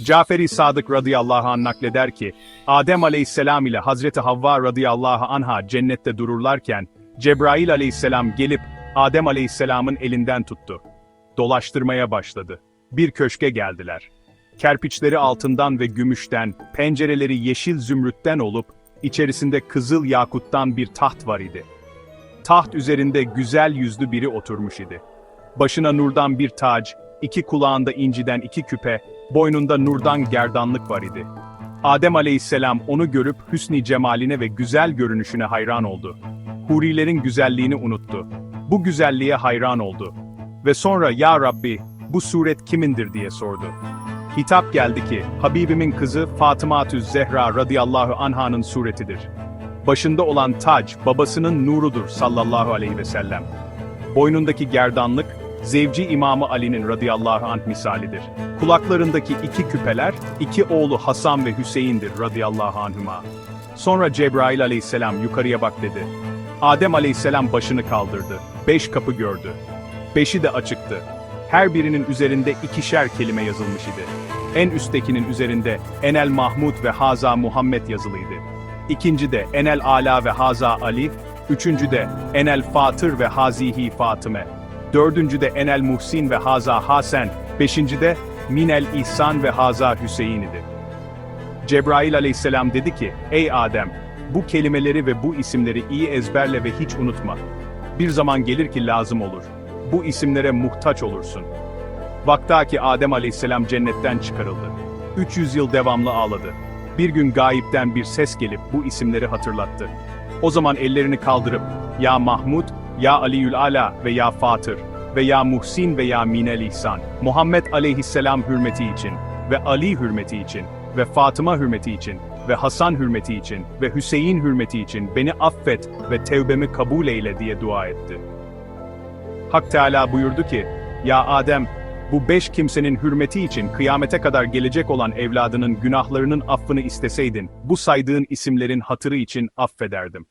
Caferi Sadık radıyallahu anh nakleder ki, Adem aleyhisselam ile Hazreti Havva radıyallahu anha cennette dururlarken, Cebrail aleyhisselam gelip Adem aleyhisselamın elinden tuttu. Dolaştırmaya başladı. Bir köşke geldiler. Kerpiçleri altından ve gümüşten, pencereleri yeşil zümrütten olup, içerisinde kızıl yakuttan bir taht var idi. Taht üzerinde güzel yüzlü biri oturmuş idi. Başına nurdan bir tac, iki kulağında inciden iki küpe, boynunda nurdan gerdanlık var idi. Adem aleyhisselam onu görüp hüsni cemaline ve güzel görünüşüne hayran oldu. Hurilerin güzelliğini unuttu. Bu güzelliğe hayran oldu. Ve sonra ya Rabbi, bu suret kimindir diye sordu. Hitap geldi ki, Habibimin kızı Fatıma Zehra radıyallahu anhanın suretidir. Başında olan tac, babasının nurudur sallallahu aleyhi ve sellem. Boynundaki gerdanlık, Zevci İmamı Ali'nin radıyallahu anh misalidir. Kulaklarındaki iki küpeler, iki oğlu Hasan ve Hüseyin'dir radıyallahu anhüma. Sonra Cebrail aleyhisselam yukarıya bak dedi. Adem aleyhisselam başını kaldırdı. Beş kapı gördü. Beşi de açıktı. Her birinin üzerinde ikişer kelime yazılmış idi. En üsttekinin üzerinde Enel Mahmud ve Haza Muhammed yazılıydı. İkinci de Enel Ala ve Haza Ali, üçüncü de Enel Fatır ve Hazihi Fatıme, dördüncü de Enel Muhsin ve Haza Hasen, beşinci de Minel İhsan ve Haza Hüseyin idi. Cebrail aleyhisselam dedi ki, Ey Adem, bu kelimeleri ve bu isimleri iyi ezberle ve hiç unutma. Bir zaman gelir ki lazım olur. Bu isimlere muhtaç olursun. Vaktaki Adem aleyhisselam cennetten çıkarıldı. 300 yıl devamlı ağladı. Bir gün gayipten bir ses gelip bu isimleri hatırlattı. O zaman ellerini kaldırıp, Ya Mahmud, Ya Aliül Ala ve Ya Fatır ve Ya Muhsin ve Ya Minel İhsan, Muhammed aleyhisselam hürmeti için ve Ali hürmeti için ve Fatıma hürmeti için ve Hasan hürmeti için ve Hüseyin hürmeti için beni affet ve tevbemi kabul eyle diye dua etti. Hak Teala buyurdu ki, Ya Adem, bu beş kimsenin hürmeti için kıyamete kadar gelecek olan evladının günahlarının affını isteseydin, bu saydığın isimlerin hatırı için affederdim.